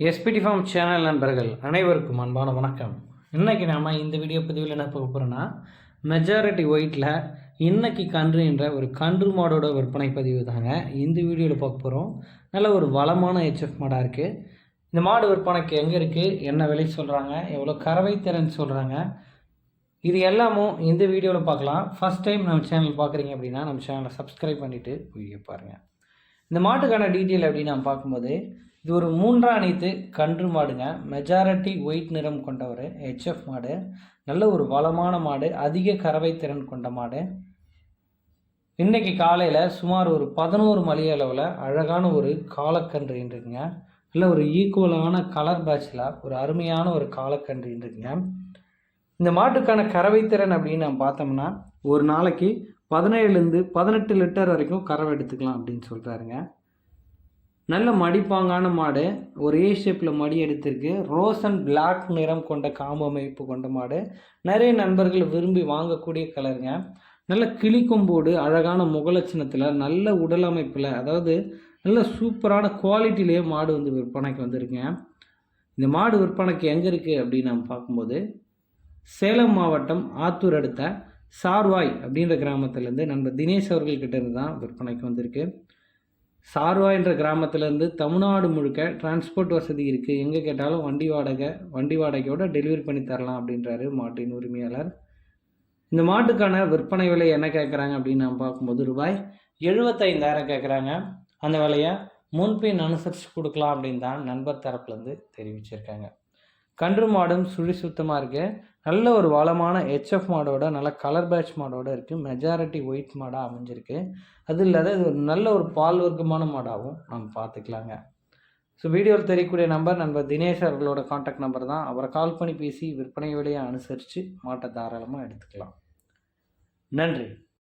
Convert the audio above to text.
SPD form channel நண்பர்கள் அனைவருக்கும் அன்பான வணக்கம். இன்றைக்கி நாம் இந்த வீடியோ பதிவில் என்ன பார்க்க போகிறோன்னா மெஜாரிட்டி ஒயிட்டில் இன்னைக்கு கன்று என்ற ஒரு கன்று மாடோட விற்பனை பதிவு தாங்க. இந்த வீடியோவில் பார்க்க போகிறோம் நல்ல ஒரு வளமான ஹெச்எஃப் மாடாக இருக்குது இந்த மாடு விற்பனைக்கு எங்கே இருக்குது என்ன விலை சொல்கிறாங்க எவ்வளோ கறவை திறன் சொல்கிறாங்க இது எல்லாமும் இந்த வீடியோவில் பார்க்கலாம். ஃபஸ்ட் டைம் நம்ம சேனல் பார்க்குறீங்க அப்படின்னா நம்ம சேனலை சப்ஸ்கிரைப் பண்ணிவிட்டு வீடியோ பாருங்கள் இந்த மாட்டுக்கான டீட்டெயில் அப்படின்னு நம்ம பார்க்கும்போது இது ஒரு மூன்றாம் அனைத்து கன்று மாடுங்க. மெஜாரிட்டி ஒயிட் நிறம் கொண்ட ஒரு ஹெச்எஃப் மாடு. நல்ல ஒரு வளமான மாடு. அதிக கறவை திறன் கொண்ட மாடு. இன்றைக்கி காலையில் சுமார் ஒரு பதினோரு மணி அளவில் அழகான ஒரு காலக்கன்று இருக்குங்க நல்ல ஒரு ஈக்குவலான கலர் பேட்சில் ஒரு அருமையான ஒரு காலக்கன்று இருக்குங்க இந்த மாட்டுக்கான கறவை திறன் அப்படின்னு நம்ம பார்த்தோம்னா ஒரு நாளைக்கு பதினேழுலேருந்து பதினெட்டு லிட்டர் வரைக்கும் கறவை எடுத்துக்கலாம் அப்படின்னு சொல்கிறாருங்க நல்ல மடிப்பாங்கான மாடு ஒரு ஏ ஷேப்பில் மடி எடுத்திருக்கு. ரோஸ் அண்ட் பிளாக் நிறம் கொண்ட காம்பு அமைப்பு கொண்ட மாடு. நிறைய நண்பர்கள் விரும்பி வாங்கக்கூடிய கலருங்க. நல்ல கிளிக்கொம்போடு அழகான முகலட்சணத்தில் நல்ல உடல் அமைப்பில் அதாவது நல்ல சூப்பரான குவாலிட்டிலேயே மாடு வந்து விற்பனைக்கு வந்திருக்குங்க. இந்த மாடு விற்பனைக்கு எங்கே இருக்குது அப்படின்னு நம்ம பார்க்கும்போது சேலம் மாவட்டம் ஆத்தூர் அடுத்த சார்வாய் அப்படின்ற கிராமத்துலேருந்து நண்பர் தினேஷ் அவர்கள்கிட்ட இருந்து தான் விற்பனைக்கு வந்திருக்கு. சார்வாய்ன்ற கிராமத்துலேருந்து தமிழ்நாடு முழுக்க டிரான்ஸ்போர்ட் வசதி இருக்குது எங்கே கேட்டாலும் வண்டி வாடகை வண்டி வாடகையோட டெலிவரி பண்ணி தரலாம் அப்படின்றாரு மாட்டின் உரிமையாளர். இந்த மாட்டுக்கான விற்பனை விலை என்ன கேட்குறாங்க அப்படின்னு நம்ம பார்க்கும்போது ரூபாய் எழுபத்தைந்தாயிரம் கேட்குறாங்க அந்த விலையை முன்பின் அனுசரித்து கொடுக்கலாம் அப்படின்னு தான் நண்பர் தரப்புலேருந்து தெரிவிச்சிருக்காங்க. கன்று மாடும் சுழி சுத்தமாக இருக்குது நல்ல ஒரு வளமான ஹெச்எஃப் மாடோட நல்ல கலர் பேட்ச் மாடோட இருக்குது மெஜாரிட்டி ஒயிட் மாடாக அமைஞ்சிருக்கு. அது இல்லாத இது ஒரு நல்ல ஒரு பால் வர்க்கமான மாடாகவும் நம்ம பார்த்துக்கலாங்க. ஸோ வீடியோவில் தெரியக்கூடிய நம்பர் நண்பர் தினேஷ் அவர்களோட காண்டாக்ட் நம்பர் தான். அவரை கால் பண்ணி பேசி விற்பனை விலையை அனுசரித்து மாட்டை தாராளமாக எடுத்துக்கலாம். நன்றி.